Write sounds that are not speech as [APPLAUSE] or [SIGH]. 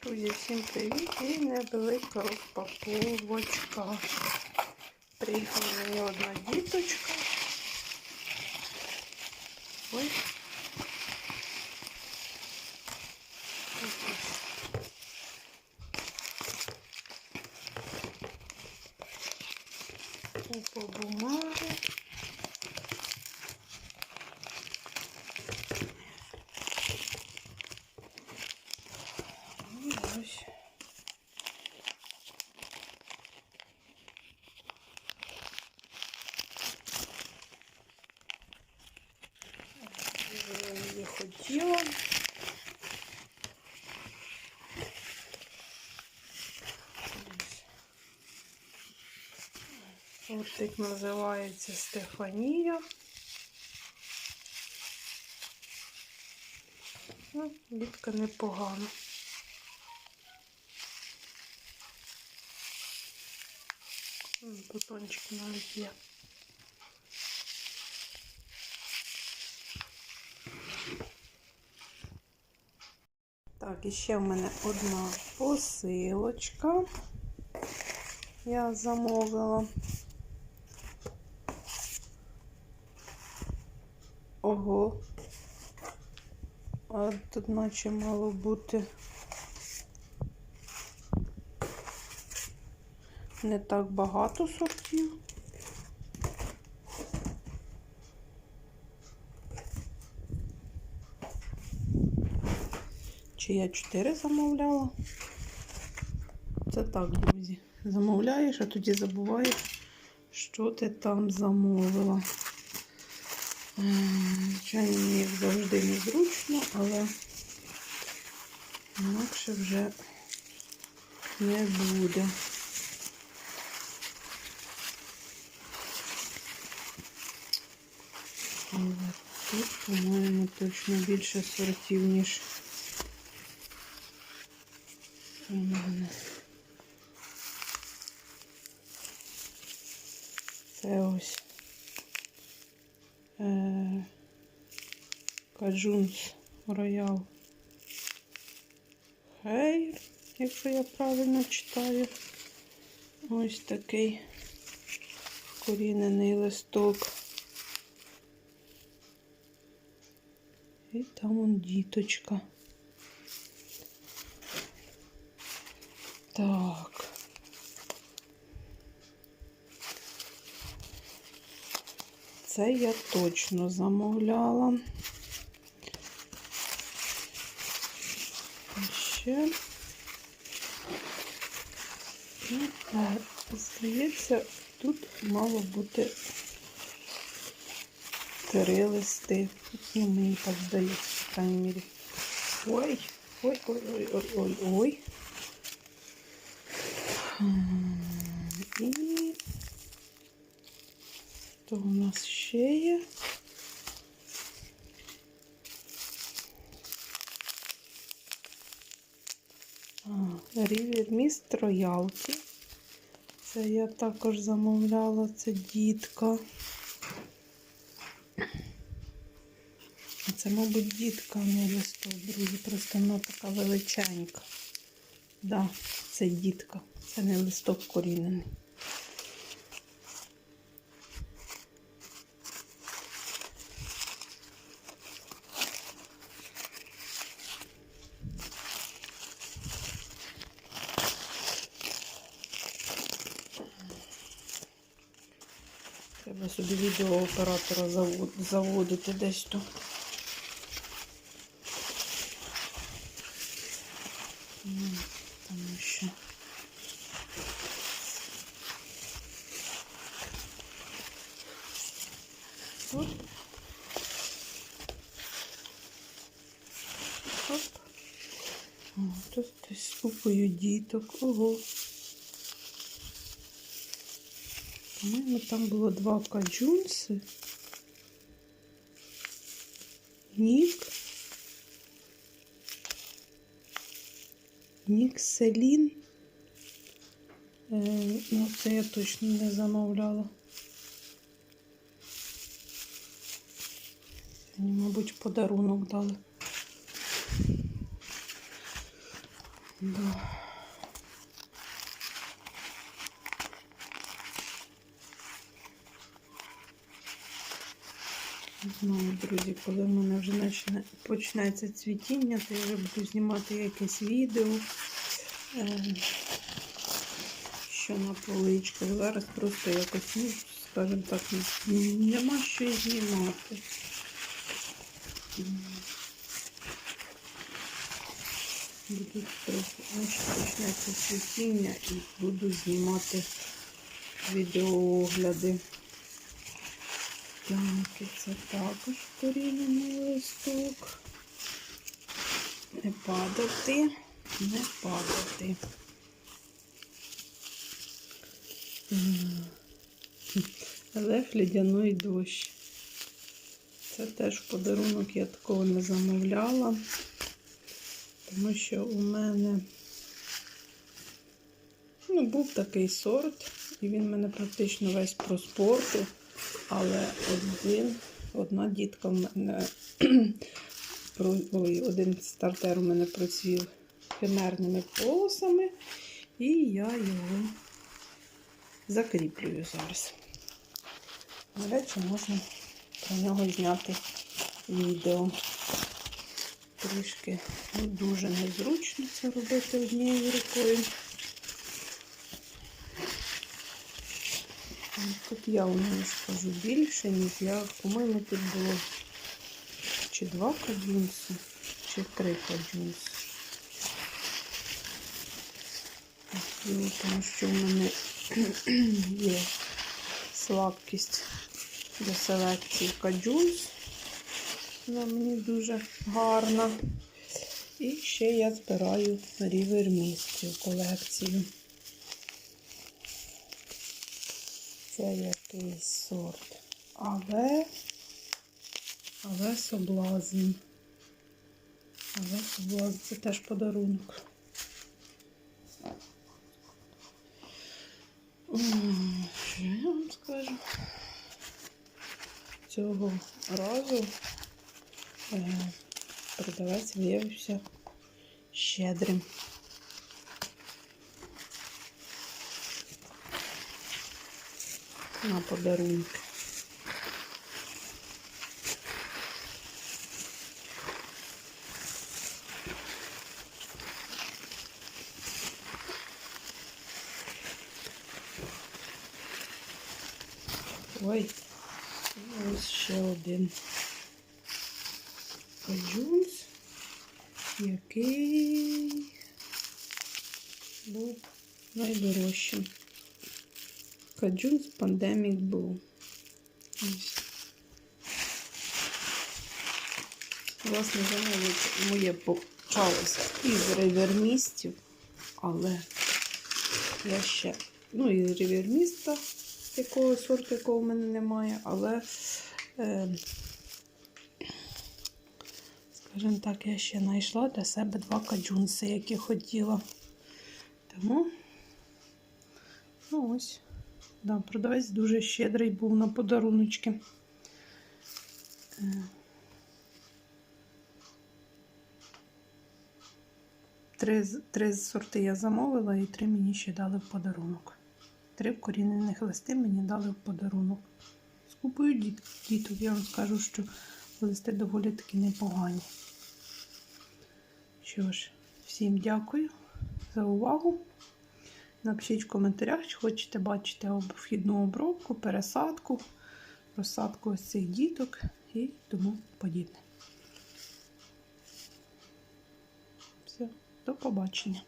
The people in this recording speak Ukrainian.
Друзі, всім привіт! І невелика розпаковочка. Приїхала мені одна діточка. Ой. Купа бумаги. І ось. Я її хотіла. Ось називається Стефанія. Ну, Дітка непогана. М, Бутончики навіть є. Так, і ще в мене одна посилочка. Я замовила. Ого. А тут наче мало бути не так багато сортів. Чи я 4 замовляла? Це так, друзі. Замовляєш, а тоді забуваєш, що ти там замовила. Е, Звичайно, мені завжди незручно, але інакше вже не буде. Тут, по-моєму, точно більше сортів, ніж у мене. Це ось е, Каджунс Роял Хейр, якщо я правильно читаю. Ось такий вкорінений листок. І там он діточка. Так. Це я точно замовляла. І Ще. Е, Здається, тут мало бути три листи. Ну, мені так здається, по крайній мірі. Ой, ой, ой, ой, ой, ой, І то у нас ще є. Міст Роялті. Це я також замовляла, це дітка. Це, мабуть, дітка, не листок, друзі, просто вона така величенька. Да, це дітка, це не листок корінений. Треба собі відеооператора заводити десь тут. М, Тому що. Оп. Оп. Тут десь купою діток. Ого. По-моєму, там було два каджунси. Нік. Нік Селін. Е, ну, це я точно не замовляла. Мабуть, подарунок дали. Да. Знаю, друзі, коли в мене вже почне- почнеться цвітіння, то я вже буду знімати якесь відео, е, що на поличках. Зараз просто якось, ну, скажімо так, нема що знімати. Буду трохи, почнеться цвітіння і буду знімати відеоогляди. Так, і це також корінений листок. Не падати, не падати. Але лідяний дощ. Це теж подарунок, я такого не замовляла, тому що у мене ну, був такий сорт, і він в мене практично весь проспортив. Але один, одна дітка в мене [CLEARS THROAT] ой, один стартер у мене процвів химерними полосами, і я його закріплюю зараз. До речі, можна про нього зняти відео. Трішки дуже незручно це робити однією рукою. Тут я у мене скажу більше, ніж я. По-моєму, тут було чи два каджунси, чи три каджунси. Тому що в мене [CLEARS THROAT] є слабкість до селекції каджунс. Вона мені дуже гарна. І ще я збираю рівермісті колекцію. Це якийсь сорт. Але, але соблазн. Але соблазн це теж подарунок. М, Що я вам скажу? Цього разу е, продавець виявився щедрим. на подарунки. Ой, ось ще один каджунс, який був найдорожчим. Каджунс Pandemic Blue. Ось. Власне, замовити моє почалося із ревермістів, але я ще, ну, із реверміста, якого сорту, якого в мене немає, але, е, скажімо так, я ще знайшла для себе два каджунси, які хотіла. Тому, ну ось. Да, продавець дуже щедрий був на подаруночки. Е. Три, три сорти я замовила і три мені ще дали в подарунок. Три вкорінених листи мені дали в подарунок. Скупую діт, діток, я вам скажу, що листи доволі таки непогані. Що ж, всім дякую за увагу. Напишіть в коментарях, чи хочете бачити вхідну обробку, пересадку, розсадку ось цих діток і тому подібне. Все, до побачення.